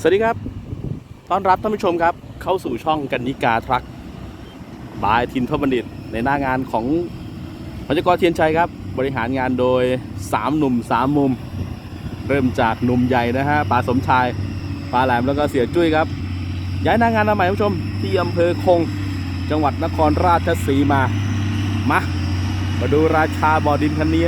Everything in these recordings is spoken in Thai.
สวัสดีครับ ต้อนรับท่านผู้ชมครับ เข้าสู่ช่องกันนิกาทรัคบายทินทบัณฑิต ในหน้างานของพจกรเทียนชัยครับ บริหารงานโดย 3 หนุ่ม 3 มุม เริ่มจากหนุ่มใหญ่นะฮะปาสมชายปาแหลมแล้วก็เสียจุ้ยครับ ย้ายหน้างานมาใหม่ท่านผู้ชม ที่อำเภอคง จังหวัดนครราชสีมา มา มาดูราชาบ่อดินคันนี้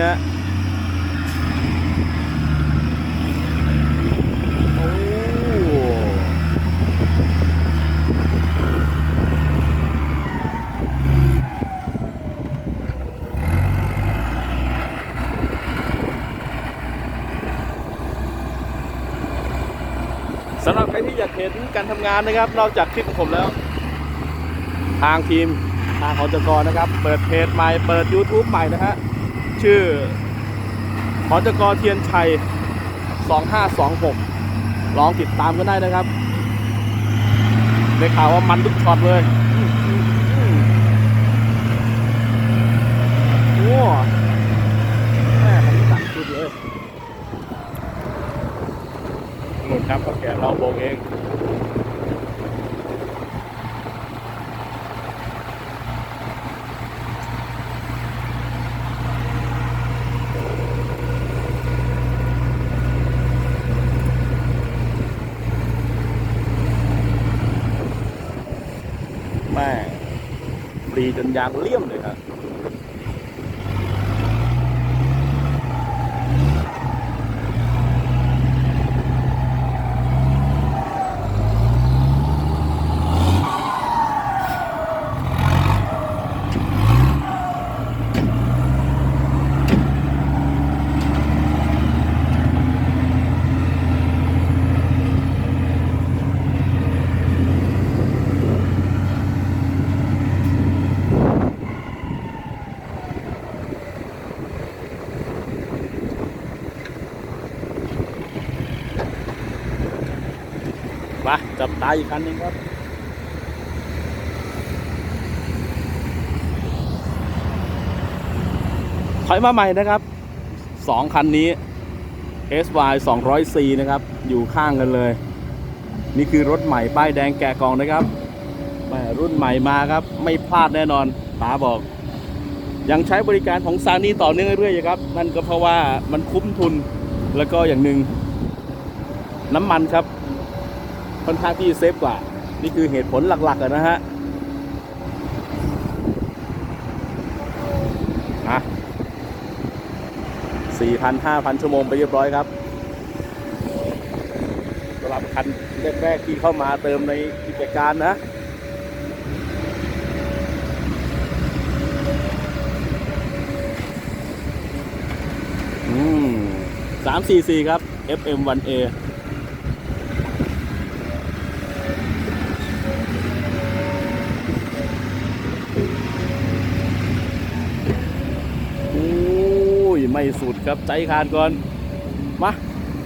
สำหรับใครที่อยากเห็นการทำงานนะครับ นอกจากคลิปของผมแล้ว ทางทีมทางของจกรนะครับ เปิดเพจใหม่เปิด YouTube ใหม่นะฮะชื่อหอจกรเทียนชัย 2526 ลองติดตามกันได้นะครับได้ข่าวว่ามันทุกช็อตเลยโอ้แม่ผมสั่งสุดเลยห นุนครับก็แกะเราโบกเองแม่ปรีจนยางเลี่ยมเลยครับ มาจับตาอีกคันหนึ่งครับถอยมาใหม่นะครับสองคันนี้ SY 200C นะครับ อยู่ข้างกันเลย นี่คือรถใหม่ป้ายแดงแกะกองนะครับแม่รุ่นใหม่มาครับ ไม่พลาดแน่นอนป๋าบอก ยังใช้บริการของซานี่ต่อเนื่องเรื่อยๆครับ นั่นก็เพราะว่ามันคุ้มทุนแล้วก็อย่างหนึ่งน้ำมันครับ ค่อนข้างที่เซฟกว่า นี่คือเหตุผลหลักๆนะฮะอะสี่พันห้าพันชั่วโมงไปเรียบร้อยครับสำหรับคันแรกๆที่เข้ามาเติมในกิจการนะอืมสามสี่สี่ครับ FM1A โอ้ย ไม่สุดครับ ใจขาดก่อน มา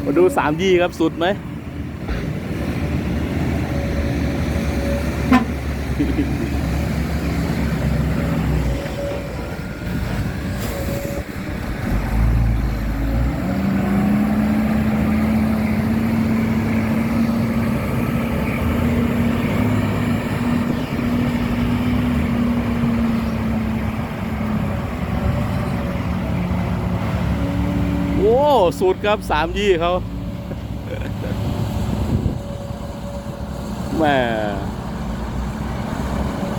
มาดูสามยี่ครับสุดไหม โอ้สุดครับสามยี่เขาแหม่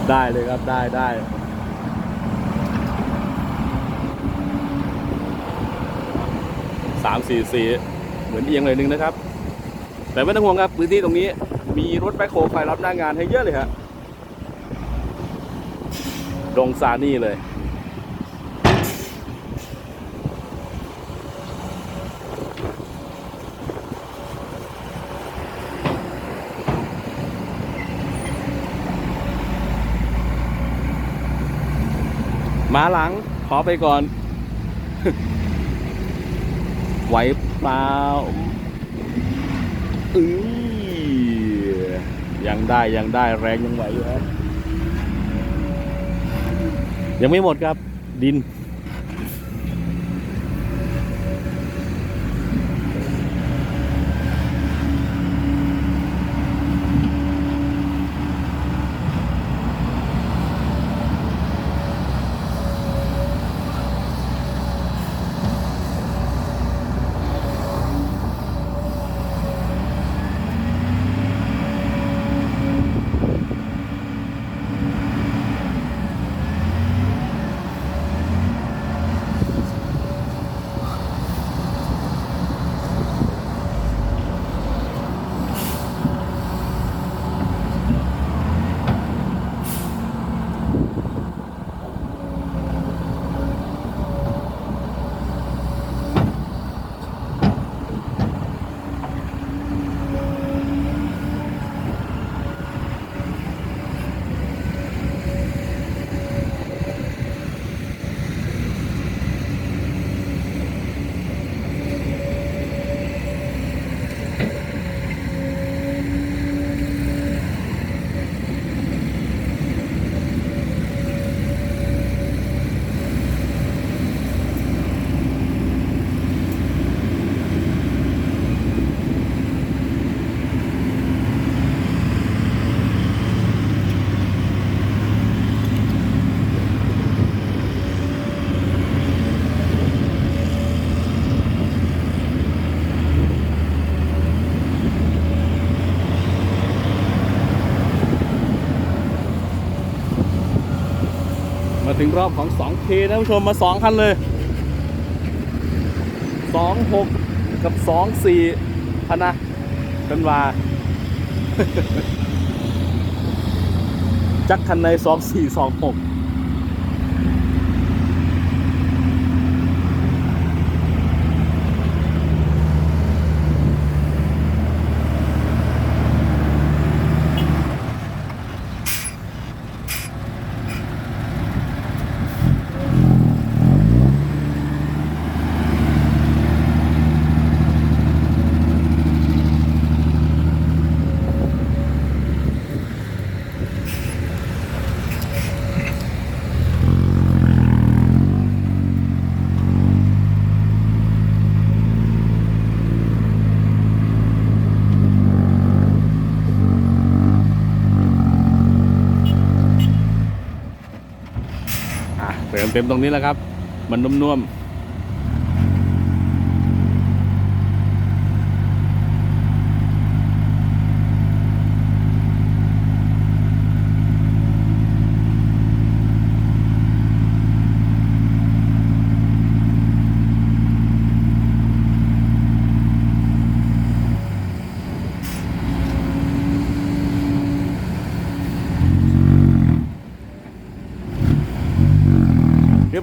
ได้เลยครับได้ได้สามสี่สี่เหมือนเอียงเลยหนึ่งนะครับ แต่ไม่ต้องห่วงครับพื้นที่ตรงนี้ มีรถแบ็คโฮไฟรับหน้างานให้เยอะเลยฮะดงซานี่เลย มาหลัง ขอไปก่อน ไหวเปล่าอือยังได้ยังได้แรงยังไหวอยู่ครับยังไม่หมดครับดิน ถึงรอบของ 2K นะผู้ชมมา 2 คันเลย 26 กับ 24พะนะกันว่า จักคันใน 2426 เต็มตรงนี้แล้วครับ มันนุ่มๆ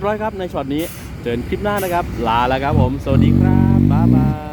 รียบร้อยครับในช็อตนี้ เจอกันคลิปหน้านะครับ ลาแล้วครับผม สวัสดีครับ บ๊ายบาย